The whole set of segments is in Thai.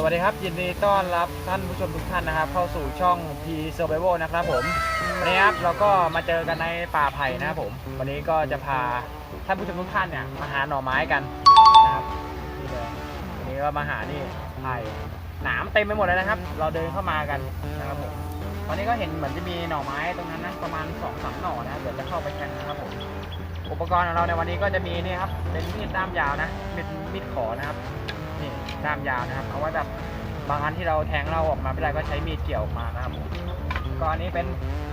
สวัสดีครับ ยินดีต้อนรับท่านผู้ชมทุกท่านนะครับ เข้าสู่ช่อง P Survival นะครับผมวันนี้ครับเราก็มาเจอกันในป่าไผ่นะครับผม วันนี้ก็จะพาท่านผู้ชมทุกท่านเนี่ยมาหาหน่อไม้กันนะครับนี่เลยวันนี้ก็มาหานี่ไผ่หนามเต็มไปหมดเลยนะครับ เราเดินเข้ามากันนะครับผมตอนนี้ก็เห็นเหมือนจะมีหน่อไม้ตรงนั้นนะประมาณ2อสามหน่อนะเดี๋ยวจะเข้าไปแทงนะครับผมอุปกรณ์ของเราในวันนี้ก็จะมีนี่ครับเป็นมีดด้ามยาวนะเป็นมีดขอนะครับ ด้ามยาวนะครับเอาไว้แบบบางอันที่เราแทงเราออกมาไม่ได้ก็ใช้มีดเกี่ยวออกมานะครับก็อันนี้เป็น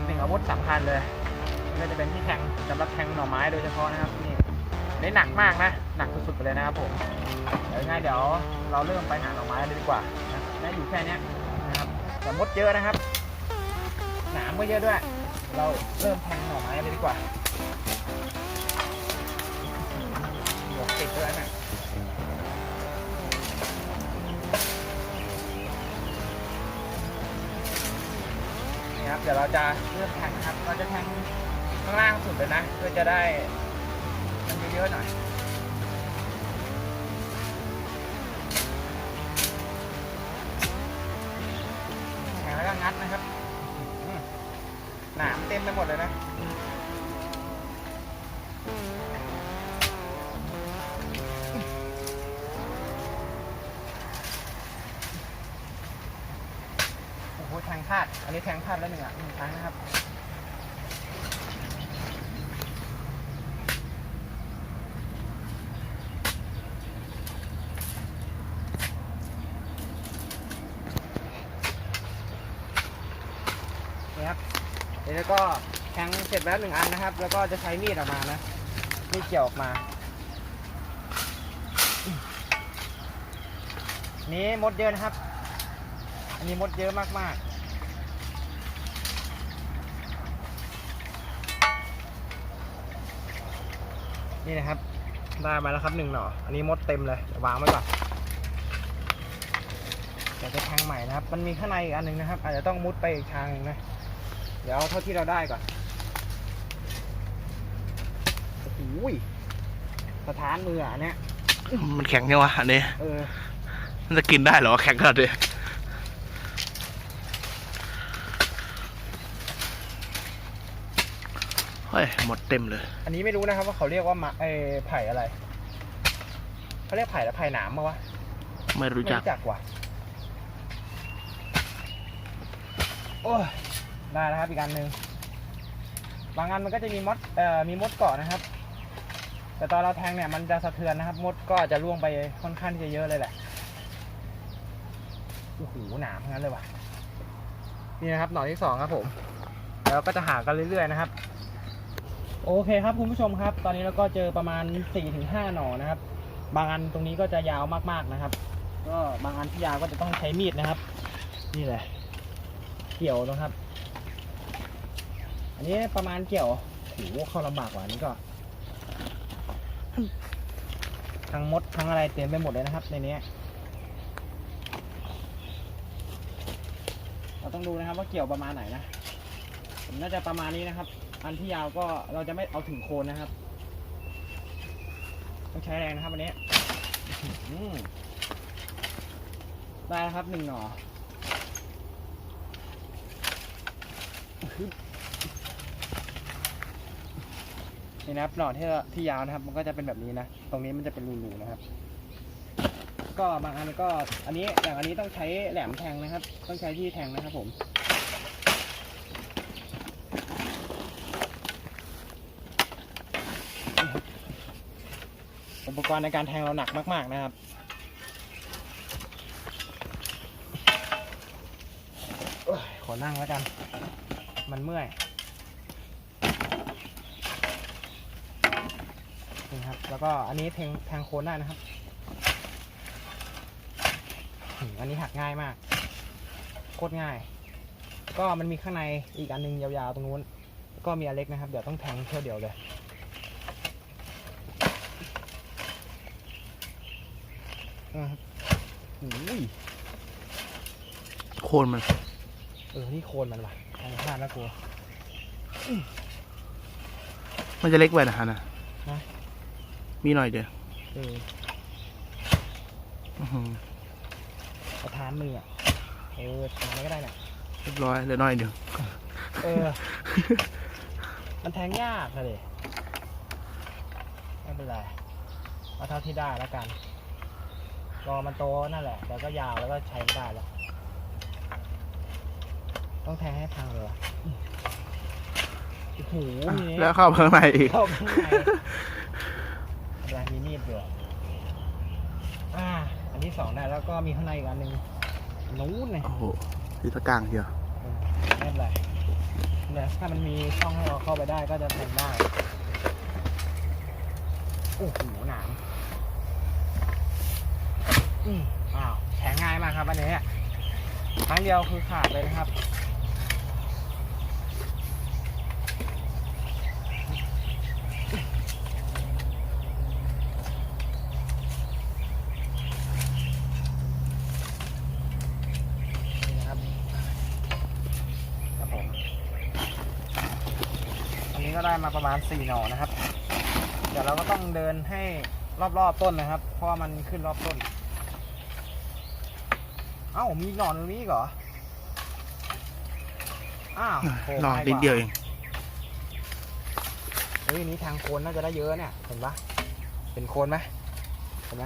หนึ่งอาวุธสำคัญเลยก็จะเป็นที่แทงสำหรับแทงหน่อไม้โดยเฉพาะนะครับนี่นี่หนักมากนะหนักสุดๆไปเลยนะครับผมเดี๋ยวยังไงเดี๋ยวเราเริ่มไปหาหน่อไม้เลยดีกว่านะได้อยู่แค่นี้นะครับแต่มดเยอะนะครับหนามก็เยอะด้วย เราเริ่มแทงหน่อไม้เลยดีกว่าหมวกติดด้วยนะ นี่ครับ เดี๋ยวเราจะเริ่มแทงครับ เราจะแทงข้างล่างสุดเลยนะ เพื่อจะได้มันเยอะๆหน่อยแทงแล้วก็งัดนะครับหนามเต็มไปหมดเลยนะ อันนี้แทงพลาดแล้วหนึ่งอะหนึ่งครั้งนะครับนี่ครับเดี๋ยวก็แทงเสร็จแล้วหนึ่งอันนะครับ แล้วก็จะใช้มีดออกมานะมีดเกี่ยวออกมานี้มดเยอะนะครับ อันนี้มดเยอะมากๆ นี่นะครับ ได้มาแล้วครับหนึ่งหน่อ อันนี้มดเต็มเลยเดี๋ยววางไว้ก่อนเดี๋ยวจะแทงใหม่นะครับ มันมีข้างในอีกอันหนึ่งนะครับ อาจจะต้องมุดไปอีกทางหนึ่งนะ เดี๋ยวเอาเท่าที่เราได้ก่อน โอ้โหยสถานมืออะอันเนี้ยมันแข็งยังวะอันนี้ เออ มันจะกินได้เหรอแข็งขนาดนี้ ฮ้ยหมดเต็มเลย อันนี้ไม่รู้นะครับว่าเขาเรียกว่ามาเออไผ่อะไรเขาเรียกไผ่แล้วไผ่หนามมาวะไม่รู้ไม่จักรู้จักว่ะโอ้ยได้แล้วครับอีกอันหนึ่งบางอันมันก็จะมีมดเอ่อมีมดเกาะนะครับ แต่ตอนเราแทงเนี่ยมันจะสะเทือนนะครับ มดก็จะล่วงไปค่อนข้างที่จะเยอะเลยแหละโอ้โหหนามทั้งนั้นเลยว่ะนี่นะครับหน่อที่สองครับผม แล้วก็จะหากันเรื่อยๆนะครับ โอเคครับคุณผู้ชมครับ ตอนนี้เราก็เจอประมาณ 4-5ถึงหน่อนะครับ บางอันตรงนี้ก็จะยาวมากๆนะครับ ก็บางอันที่ยาวก็จะต้องใช้มีดนะครับ นี่แหละ เกี่ยวนะครับ อันนี้ประมาณเกี่ยวโอ้โหเข้าลำบากกว่านนี้ก็ทั้งมดทั้งอะไรเต็มไปหมดเลยนะครับ ในนี้เราต้องดูนะครับว่าเกี่ยวประมาณไหนนะผมน่าจะประมาณนี้นะครับ อันที่ยาวก็เราจะไม่เอาถึงโคนนะครับ ต้องใช้แรงนะครับอันนี้ได้แล้วครับหนึ่งหน่อนี่นะครับหน่อที่ที่ยาวนะครับ มันก็จะเป็นแบบนี้นะ ตรงนี้มันจะเป็นรูๆนะครับ ก็บางอันก็ อันนี้อย่างอันนี้ต้องใช้แหลมแทงนะครับ ต้องใช้ที่แทงนะครับผม อุปกรณ์ในการแทงเราหนักมาก ๆนะครับอขอนั่งแล้วกัน มันเมื่อยนี่ครับ แล้วก็อันนี้แทงแทงโคนได้นะครับ อันนี้หักง่ายมาก โคตรง่าย ก็มันมีข้างในอีกอันหนึงยาวๆตรงนู้น ก็มีอันเล็กนะครับ เดี๋ยวต้องแทงเท่าเดียวเลย นะครับอุ้ยโคนมัน เออ นี่โคนมันว่ะทางพลาดแล้วกลัวมันจะเล็กไปนะฮะนะฮะ มีหน่อยเดียวเอออื้อหือประธานานมืออะ เออทานอะไรก็ได้เนี่ยเรียบร้อยเหลยน้อยเดียว เออ มันแทงยากเลยไม่เป็นไรเอาเท่าที่ได้แล้วกัน รอมันโตนั่นแหละ แล้วก็ยาวแล้วก็ใช้ไม่ได้แล้วต้องแทงให้พังเลยวะโอ้โหมีแล้วเข้าข้างในอีก เข้าข้างในอะไรมีมีดอยู่อะอ่า อันที่สองได้แล้วก็มีข้างในอีกอันหนึ่งนู้นเลย โอ้โหที่ตะกร้างเชียว ไม่เป็นไรเนี่ยถ้ามันมีช่องให้เราเข้าไปได้ก็จะแทงได้ โอ้โหหนาม อ้าวแทงง่ายมากครับอันนี้ครั้งเดียวคือขาดเลยนะครับนี่ครับครับผมอันนี้ก็ได้มาประมาณสี่หน่อนะครับ เดี๋ยวเราก็ต้องเดินให้รอบๆต้นนะครับ เพราะมันขึ้นรอบต้น เอ้ามีหน่อหนึ่งนี้อีกเหรอ อ้าวโผล่รอมานิดเดียวเองเฮ้ยอันนี้ทางโคนน่าจะได้เยอะเนี่ย เห็นปะเห็นโคนไหมเห็นไหม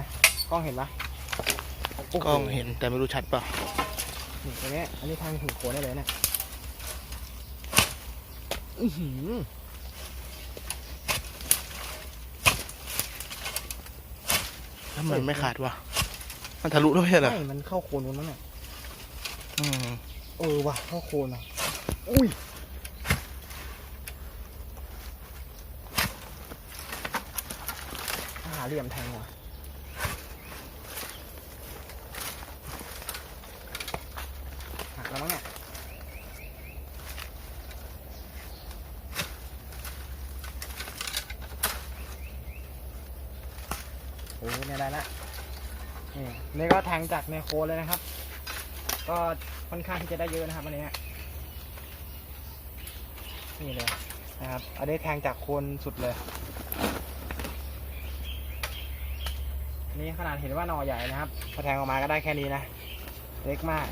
กล้องเห็นปะโโกล้องเห็นแต่ไม่รู้ชัดเปล่านี่ตรงนี้อันนี้ทางถึงโคนได้เลยเนี่ยอือหือทำไมไม่ขาดวะ มันทะลุด้วยเหรอไม่มันเข้าโคนนู้นมั้งเนี่ยอืมเออว่ะเข้าโคนอะ อุ้ย หาเหลี่ยมแทงว่ะ หักแล้วมั้งเนี่ยโอ้ยเนี่ยได้ละ นี่นี่ก็แทงจากในโคนเลยนะครับ ก็ค่อนข้างที่จะได้เยอะนะครับอันนี้นี่เลยนะครับอันนี้แทงจากโคนสุดเลย นี่ขนาดเห็นว่าหน่อใหญ่นะครับพอแทงออกมาก็ได้แค่นี้นะ เล็กมาก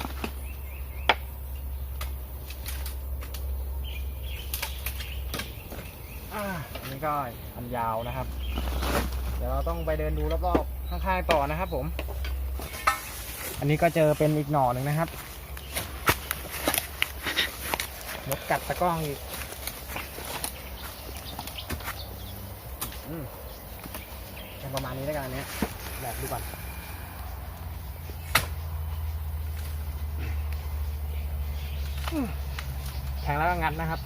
อันนี้ก็อันยาวนะครับ เดี๋ยวเราต้องไปเดินดูรอบๆ ข้างๆต่อนะครับผม อันนี้ก็เจอเป็นอีกหน่อหนึ่งนะครับมดกัดตะกร้องอีกอืมเป็นประมาณนี้แล้วกันอันเนี้ยแบบดูก่อนแทงแล้วก็งัดนะครับ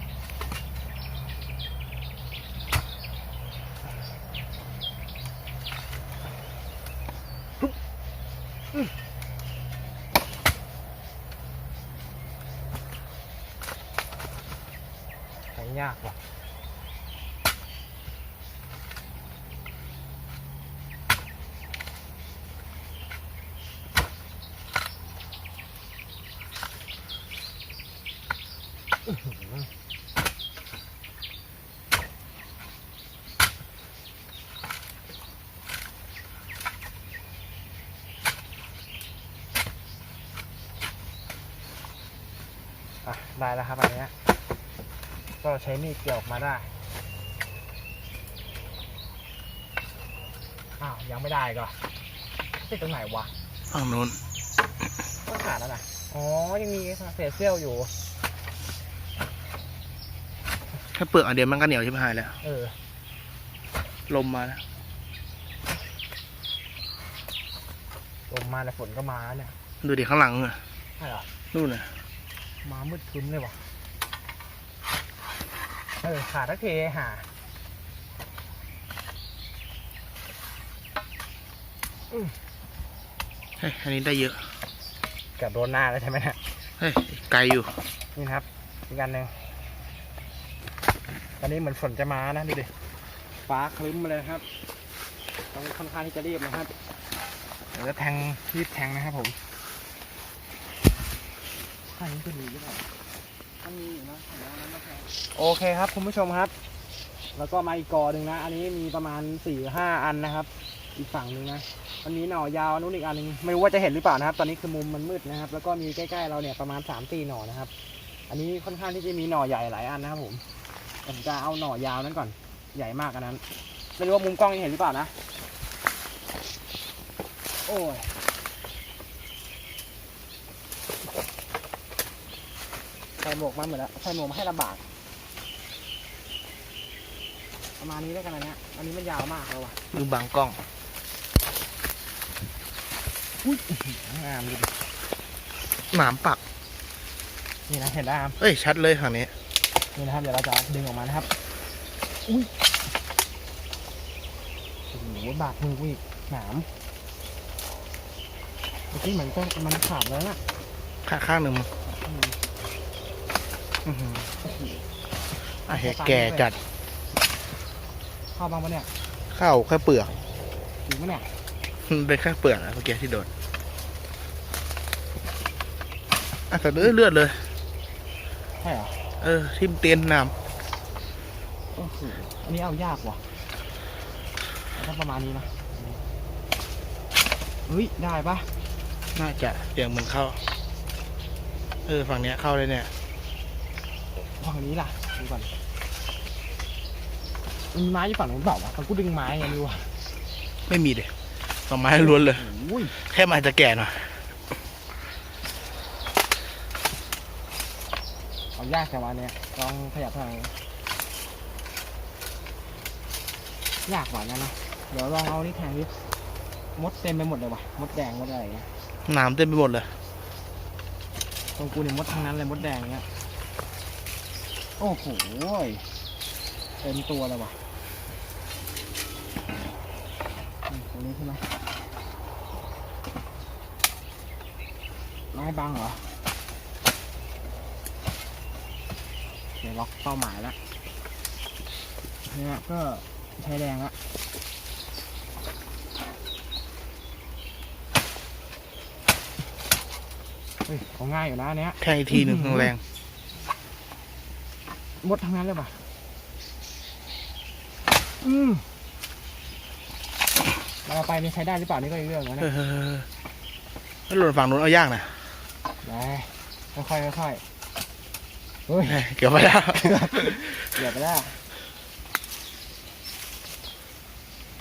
อื้อหืออะได้แล้วครับอันเนี้ยก็ใช้มีดเกี่ยวออกมาได้ อ้าว ยังไม่ได้ก็ติดตรงไหนวะ ฝั่งนู้น ก็ขาดแล้วนะอ๋อ ยังมีเศษเสี้ยวอยู่ แค่เปลือกอันเดียวมันก็เหนียวชิบหายแล้ว เออ ลมมาแล้วลมมาแล้วฝนก็มาเนี่ยดูดิข้างหลังอะใช่เหรอนู่นน่ะมามืดครึ้มเลยว่ะเออขาดทักเทหาเฮ้ยอันนี้ได้เยอะ เกือบโดนหน้าแล้วใช่ไหมเนี่ยเฮ้ยไกลอยู่ นี่นะครับอีกอันหนึ่งต อนนี้เหมือนฝนจะมานะดูดิฟ้าคลึ้มมาเลยนะครับต้องค่อนข้างที่จะรีบนะครับเดี๋ยวจะแทงรีบแทงนะครับผมข้างนี้จะมีหรือเปล่ามันมีอยู่นะเดี๋ยวเอานั้นมาแทงโอเคครับคุณผู้ชมครับ แล้วก็มาอีกกอหนึ่งนะ อันนี้มีประมาณสี่ห้าอันนะครับ อีกฝั่งหนึ่งนะมันมีหน่อยาวนู้นอีกอันหนึงไม่รู้ว่าจะเห็นหรือเปล่านะครับ ตอนนี้คือมุมมันมืดนะครับ แล้วก็มีใกล้ๆเราเนี่ยประมาณสามตีหน่อนะครับ อันนี้ค่อนข้างที่จะมีหน่อใหญ่หลายอันนะครับผม ผมจะเอาหน่อยาวนั้นก่อน ใหญ่มากอันนั้น ไม่รู้ว่ามุมกล้องยังเห็นหรือเปล่านะ โอ้ยใส่หมวกมาหมดแล้วใส่หมวกมาให้ลำบากประมาณนี้แล้วกันอันเนี้ยอันนี้มันยาวมากแล้วว่ะมือบางกล้องงามดูดิหนามปัก นี่นะเห็นได้ครับเอ้ย ชัดเลยฝั่งนี้ นี่นะครับ เดี๋ยวเราจะดึงออกมานะครับ อุ้ยโอ้โหบาดมือกูอีกหนามเมื่อกี้เหมือนก็มันขาดแล้วนะข้างข้างหนึ่งมึงอืมอื้อหืออะเห็ดแก่จัดเข้าบ้างปะเนี่ยข้าวแค่เปลือกจริงปะเนี่ยมันเป็นแค่เปลือกนะเมื่อกี้ที่โดนอะแต่เลือดเลือดเลยใช่เหรอ เออ ทิมเตียนน้โอ้โหอันนี้เอายากว่ะเอาถ้าประมาณนี้นะเฮ้ย ได้ปะำน่าจะเสียงเหมือนเข้า เออ ฝั่งเนี้ยเข้าเลยเนี่ย ฝั่งนี้ล่ะ ดูก่อนมีไม้อยู่ฝั่งนู้นเปล่าวะตอนกูดึงไม้ไงไม่รู้ว่ะไม่มีเลยต่อไม้ล้วนเลย โอ้ย แค่ไม้จะแก่หน่อย เอายากแต่วันเนี้ยลองขยับทางยากกว่านั้นนะเดี๋ยวลองเอานี่แทงดิมดเต็มไปหมดเลยว่ะมดแดงมดอะไรอย่างเงี้ยน้ำเต็มไปหมดเลยตรงกูเนี่ยมดทั้งนั้นเลยมดแดงเงี้ยโอ้โหยเต็มตัวเลยว่ะอืมตรงนี้ใช่ไหมไม้บังเหรอ เดี๋ยวล็อกเป้าหมายแล้วเนี่ยก็ใช้แรงละเฮ้ยของง่ายอยู่นะอันเนี้ย แค่อีกทีหนึ่งอื้อหือแรงมดทั้งนั้นเลยป่ะ อืมเราเอาไปนี่ใช้ได้หรือเปล่านี่ก็อีกเรื่องนะเอเนี่ยอแล้วหล่นฝั่งนู้นเอายากนะ ได้ค่อยๆค่อยๆ เฮ้ยเกี่ยวไปแล้วเดี๋ยวไปแล้ว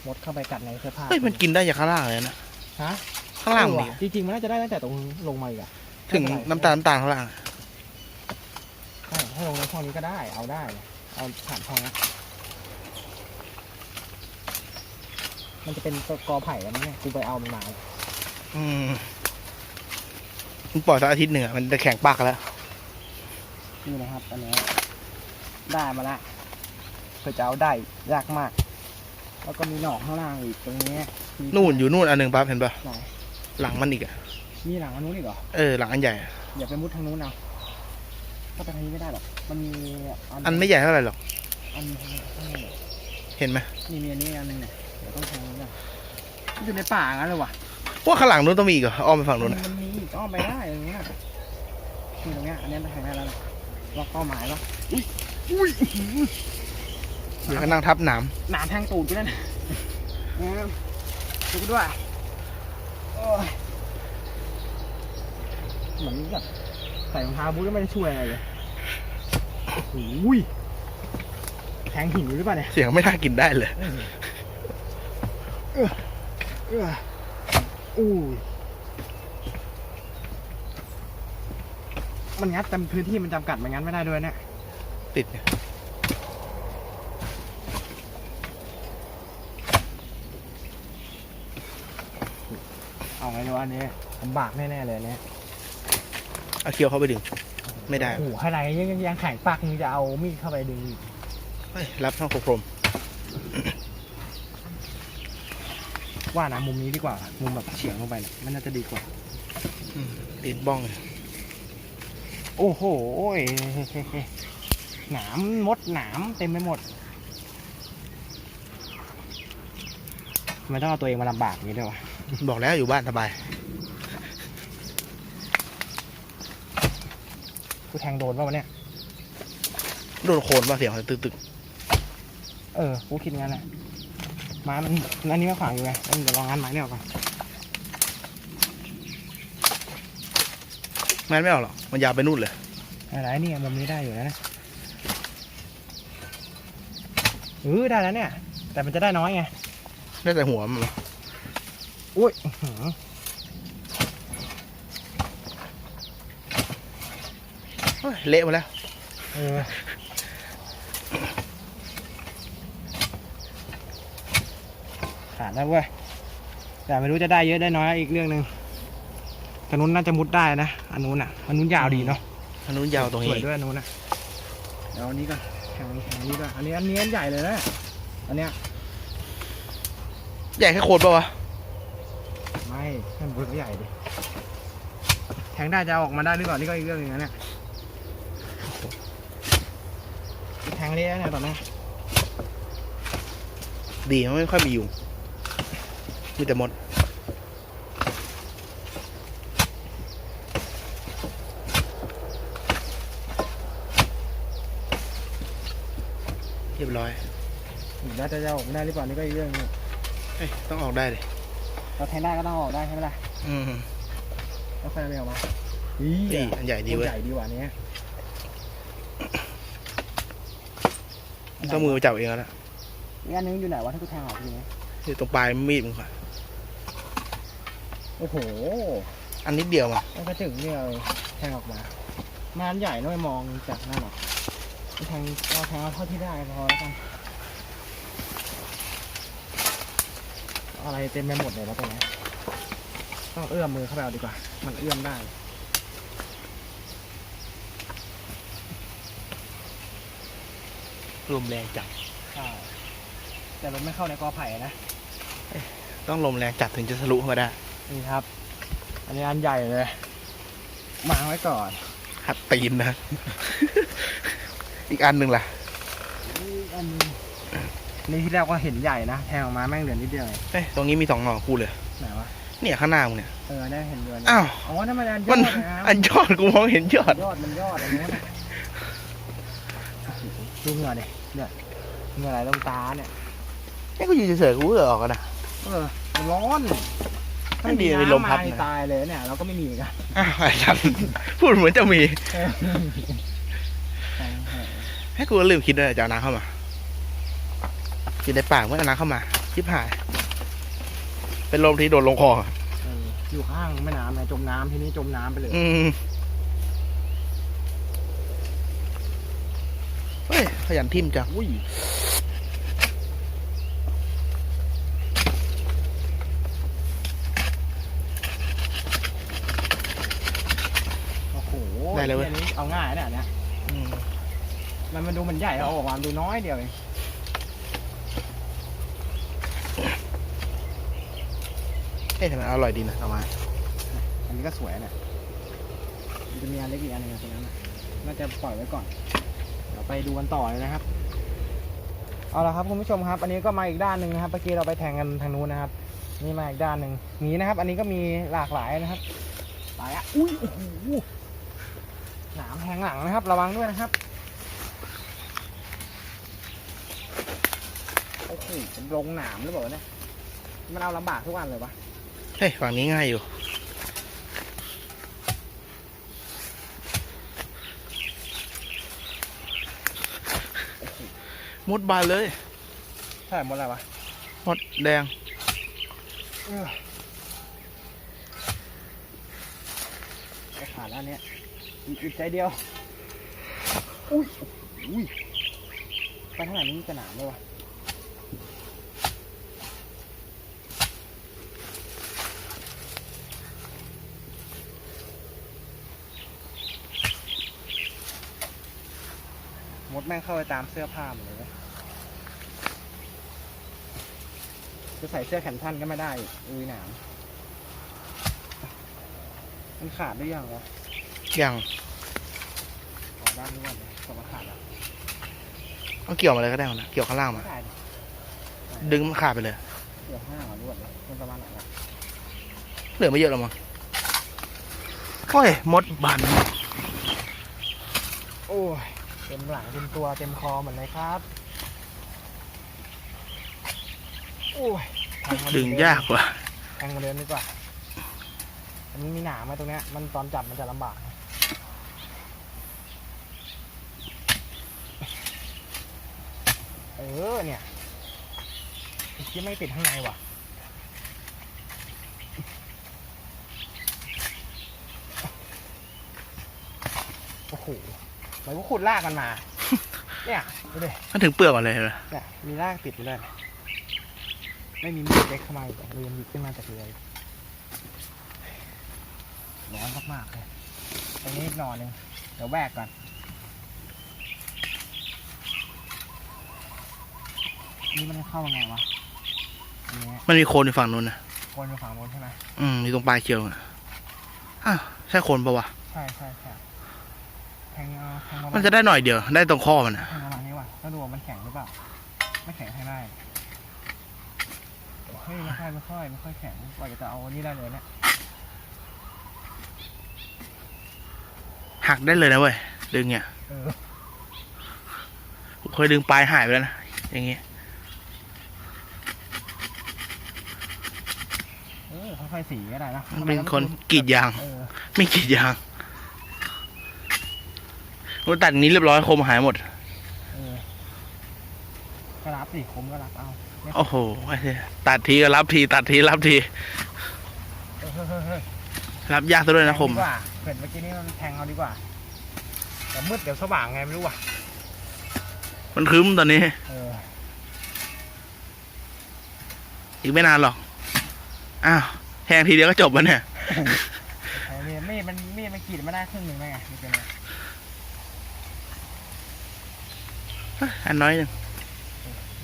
มดเข้าไปกัดในเสื้อผ้าเฮ้ยมันกินได้จากข้างล่างเลยนะฮะข้างล่างเออมีว่ะจริงๆมันน่าจะได้ตั้งแต่ตรงลงมาอีกอะถึงน้ำตาลน้ำตาลข้างล่างใช่ถ้าลงในช่องนี้ก็ได้ เอาได้ เอาผ่านช่องนี้มันจะเป็นกอไผ่แล้วมั้งเนี่ยกูไปเอามันมาอืมมันปล่อยสักอาทิตย์หนึ่งอะมันจะแข็งปากแล้ว นี่นะครับอันนี้ได้มาละเพื่อจะเอาได้ยากมาก แล้วก็มีหนอกข้างล่างอีกตรงนี้มีนู่นอยู่นู่นอันหนึ่งปั๊บเห็นปะไหนหลังมันอีกอะมีหลังอันนู้นอีกเหรอเออหลังอันใหญ่อะอย่าไปมุดทางนู้นเอาถ้าไปทางนี้ไม่ได้หรอกมันมีอันไม่ใหญ่เท่าไหร่หรอกอันข้างข้างในเห็นไหมนี่มีอันนี้อันหนึงเนี่ยเดี๋ยวต้องทางนี้ก่อนมันอยู่ในป่างั้นเลยว่ะว่าข้างหลังนู้นต้องมีอีกเหรออ้อมไปฝั่งนู้นอะมันมีอีกอ้อมไปได้อย่างเงี้ยนี่ตรงเนี้ยอันนี้ไปทางได้แล้วนะ ล็อกเป้าหมายแล้วอุ้ยอุ้ยเดี๋ยวก็นั่งทับหนามหนามแทงตูดกูนั่นนะครับดูกูด้วยโอ้ยเหมือนแบบใส่รองเท้าบูทก็ไม่ได้ช่วยอะไรเลยโอ้ยแทงหินอยู่หรือเปล่าเนี่ยเสียงไม่น่ากินได้เลยเออเอออู้ย มันงัดแต่พื้นที่มันจำกัดมันงัดไม่ได้ด้วยเนี่ย ติดเนี่ยเอาไงดีวะอันนี้ลำบากแน่ๆเลยอันเนี่ยเอาเคี้ยวเข้าไปดึง ไม่ได้โอ้โหข้างในยังยังแข็งปักมึงจะเอามีดเข้าไปดึงอีกเฮ้ยรับช่องโครพรมว่านะมุมนี้ดีกว่า มุมแบบเฉียงลงไปเนี่ยมันน่าจะดีกว่าอืมติดบ้องเลย โอ้โหยหนามมดหนามเต็มไปหมดทำไมันต้องเอาตัวเองมาลำบากอย่างนี้ด้วยวะบอกแล้วอยู่บ้านสบาย กูแทงโดนป่าวะเนี่ย โดนโคนป่ะเสียงตึกตึกเออ กูคิดงั้นแหละไม้มันอันนี้ก็ขวางอยู่ไงเออเดี๋ยวลองงันไม้เนี่ยออกก่อน มันไม่ออกหรอก มันยาวไปนู่นเลยอะไรเนี่ยมุมนี้ได้อยู่นะเออได้แล้วเนี่ย แต่มันจะได้น้อยไง ได้แต่หัวมันอุ้ยอื้อหือเฮ้ยเละมาแล้วเออขาดแล้วเว้ยแต่ไม่รู้จะได้เยอะได้น้อยอีกเรื่องหนึ่ง แต่นู้นน่าจะมุดได้นะอันนู้นอะอันนู้นยาวดีเนาะอันนู้นยาวตรงสนี้วยด้วยอันนู้นนะเดี๋ยวอันนี้ก่อนแข่งแข่งอันนี้ก่อนอันนี้อันนี้อันใหญ่เลยนะอันเนี้ยใหญ่แค่โคนปะวะไม่มันบุกใหญ่ดิแทงได้จะเอาออกมาได้หรือเปล่านี่ก็อีกเรื่องหนึงนะเนี่ยแทงได้แล้วเนี่ยตอนนี้ดีมันไม่ค่อยมียุงมีแต่มด รียบร้อยแล้วจะเอาออกมาได้หรือเปล่านี่ก็อีกเรื่องหนึงเฮ้ยต้องออกได้เลยเราแทงได้ก็ต้องเอาออกได้ใช่ไหมล่ะอืม แล้วค่อยไม่ออกมาอีนี่อันใหญ่ดีเว้ย ใหญ่ดีกว่านี้ต้องมือไปจับเองแล้วนะอีกอันนึงอยู่ไหนวะที่กูแทงออกทีนี้อยู่ตรงปลายมีดมึงค่ะโอ้โหอันนิดเดียวมา มันก็ถึงเนี่ยเลยแทงออกมางานใหญ่ด้วยมองจากนั่นหรอก แทงเอาแทงเอาเท่าที่ได้พอแล้วกัน อะไรเต็มไปหมดเลยแล้วตรงนี้ต้องเอื้อมมือเข้าไปเอาดีกว่า มันเอื้อมได้ลมแรงจัดใช่แต่มันไม่เข้าในกอไผ่นะ ต้องลมแรงจัดถึงจะทะลุเข้ามาได้ นี่ครับ อันนี้อันใหญ่เลย มางไว้ก่อน หัดตีนนะ อีกอันหนึ่งล่ะนี่อันนี้นี่ที่แรกก็เห็นใหญ่นะแทงออกมาแม่งเหลือนิดเดียวเองเฮ้ยตรงนี้มีสองหน่อคู่เลย ไหนวะเนี่ยข้างหน้ามึงเนี่ย เออได้เห็นเดือนอ้าว อ๋อนั่นมันอันยมัอนดนะอันยอดกูมองเห็นยอด ยอดมันยอดอันนี้นะดูเหงื่อดิเนี่ยเหงื่อไหลลงตาเนี่ยนี่กูยืนเฉยๆกูเหงื่อออกกันนะ เออมันร้อนไม่ดีมีลมพัดน้ำานะนี่ตายเลยเนี่ยเราก็ไม่มีเหมือนกันอ้าวไอ้ชัน พูดเหมือนจะมี เออใช่ใช่ ให้กูก็ลืมคิดด้วยจะเอาน้ำเข้ามากินในปากเมื่อเอาน้ำเข้ามาชิบหาย เป็นลมที่โดนลงคอ เอออยู่ข้างแม่น้ำไงจมน้ำทีนี้จมน้ำไปเลย อืมเฮ้ยขยันทิมจังอุ้ยโอ้โหได้เลยเว้ย อันนี้เอาง่ายนะเนี่ยอืม มันมันดูมันใหญ่เอาออกมาดูน้อยเดียวเองเอ๊ะทำไมอร่อยดีนะเอามาอันนี้ก็สวยเนี่ยมันจะมีอันเล็กอีกอันหนึงอะตรงนั้นน่ะน่าจะปล่อยไว้ก่อน เดี๋ยวไปดูกันต่อเลยนะครับ เอาละครับคุณผู้ชมครับ อันนี้ก็มาอีกด้านหนึ่งนะครับ เมื่อกี้เราไปแทงกันทางนู้นนะครับ นี่มาอีกด้านหนึ่งนี้นะครับ อันนี้ก็มีหลากหลายนะครับ หลายอะ อุ้ยโอ้โหหนามแทงหลังนะครับ ระวังด้วยนะครับ อ้โหเป็นลงหนามหรือเปล่าเนี่ยมันเอาลำบากทุกอันเลยวะเฮ้ยฝั่งนี้ง่ายอยู่มดบานเลย ใช่หมดอะไรวะมดแดง เออจะขาดแล้วเนี่ยอีกอีกใจเดียว อุ้ยอุ้ยไปทางไหนนี่มีสนามเลยวะ ดแม่งเข้าไปตามเสื้อผ้าหมดเลยเว้ยจะใส่เสื้อแขนสั้นก็ไม่ได้อีกอุ้ยหนามมันขาดหรือยังวะยังขอด้านนี้ก่อนเลยขอมาขาดแล้วต้องเกี่ยวมาเลยก็ได้นะเกี่ยวข้างล่างไม่มาได้ดิดึงมันขาดไปเลยเดี๋ยวห้าก่อนรวดเลยมันประมาณไหนวะเหลือไม่เยอะหรอกมั้งโอ้ยมดบานโอ้ย เต็มหลังเต็มตัวเต็มคอเหมืดเลยครับโอ้ยแทงมันดึงยากว่ะแทงกันเดินดีกว่ามันมีหนามไหมตรงเนี้ยมันตอนจับมันจะลำบากเออเนี่ยที่ไม่ติดข้างในว่ะโอ้โห เหมือนว่าขุดลากกันมา เนี่ยดูดิมันถึงเปลือกอะไรเลยเนี่ยมีรากติดอยู่เลยไม่มีมีดเล็กเข้ามาอีกเลยยังหยิบขึ้นมาจากเรืออยู่ร้อนมากๆเลยตรงนี้อีกหน่อหนึ่งเดี๋ยวแบกก่อนนี่มันเข้ายังไงวะอันเนี้ยมันมีโคนอยู่ฝั่งนู้นนะคนอยู่ฝั่งโน้นใช่ไหมอืมอยู่ตรงปลายเขียวอะอ้าวใช่โคนปะวะ ใช่ใช่ใช่ แทงเอาแทงประมามัณนจะได้หน่อยเดียว ได้ตรงข้อมันอะแทงประมาณนี้ว่ะต้องดูว่ามันแข็งหรือเปล่า ไม่แข็งให้ได้เฮ้ยไม่ค่อยไม่ค่อยไม่ค่อยแข็งกว่าจะเอาอันนี้ได้เลยเนี่ยหักได้เลยนะเว้ย ดึงเนี่ยเออผมเคยดึงปลายหายไปแล้วนะ อย่างงี้เออค่อยๆสีก็ได้นะมันเป็นคนกรีดยาง เออ ไม่กรีดยาง มันตัดอย่างนี้เรียบร้อยโคมหายหมด เออก็รับสิคมก็รับเอาเนี่ยโอ้โหไอ้เหี้ยตัดทีก็รับที ตัดทีรับที เออเฮ้ยเฮ้ยเฮ้ยรับยากซะด้วยนะคม แทงดีกว่าเกิดเมื่อกี้นี้มันแทงเอาดีกว่าเดี๋ยวมืดเดี๋ยวสว่างไงไม่รู้ว่ะมันครึ้มตอนนี้ เอออีกไม่นานหรอก อ้าวแทงทีเดียวก็จบแล้วเนี่ย ไอ้มีดมีดมันมีดมันกรีดไม่ได้ครึ่งหนึ่งได้ไงมันเป็นไง อันน้อยหนึ่ง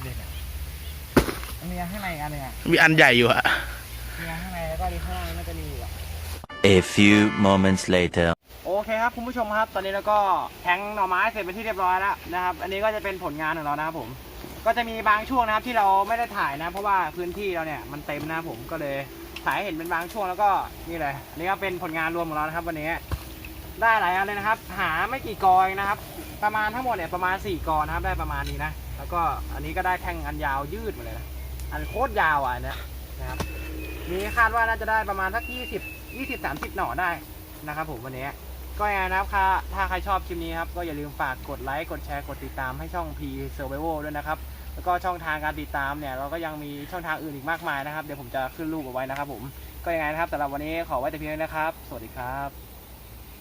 เด็ดอะมันมีอันข้างในอีกอันหนึงอะมีอันใหญ่อยู่อะมีอันข้างในแล้วก็ดีข้างล่างมันจะมีอยู่อะ A few moments later. โอเคครับคุณผู้ชมครับ ตอนนี้เราก็แทงหน่อไม้เสร็จเป็นที่เรียบร้อยแล้วนะครับ อันนี้ก็จะเป็นผลงานของเรานะครับผม ก็จะมีบางช่วงนะครับที่เราไม่ได้ถ่ายนะ เพราะว่าพื้นที่เราเนี่ยมันเต็มนะครับผมก็เลยถ่ายให้เห็นเป็นบางช่วงแล้วก็นี่เลยอันนี้ก็เป็นผลงานรวมของเรานะครับ วันนี้ ได้หลายอันเลยนะครับ หาไม่กี่กอเองนะครับ ประมาณทั้งหมดเนี่ยประมาณ4กอนะครับ ได้ประมาณนี้นะ แล้วก็อันนี้ก็ได้แท่งอันยาวยืดมาเลยนะ อันโคตรยาวอะอันเนี้ยนะครับมีคาดว่าน่าจะได้ประมาณสัก20 20 30 หน่อได้นะครับผมวันนี้ก็ยังไงนะครับค่ะถ้าใครชอบคลิปนี้ครับก็อย่าลืมฝากกดไลค์กดแชร์กดติดตามให้ช่อง P Survival ด้วยนะครับ แล้วก็ช่องทางการติดตามเนี่ยเราก็ยังมีช่องทางอื่นอีกมากมายนะครับ เดี๋ยวผมจะขึ้นรูปเอาไว้นะครับผมก็ยังไงนะครับสำหรับวันนี้ขอไว้แต่เพียงเท่านี้นะครับ สวัสดีครับ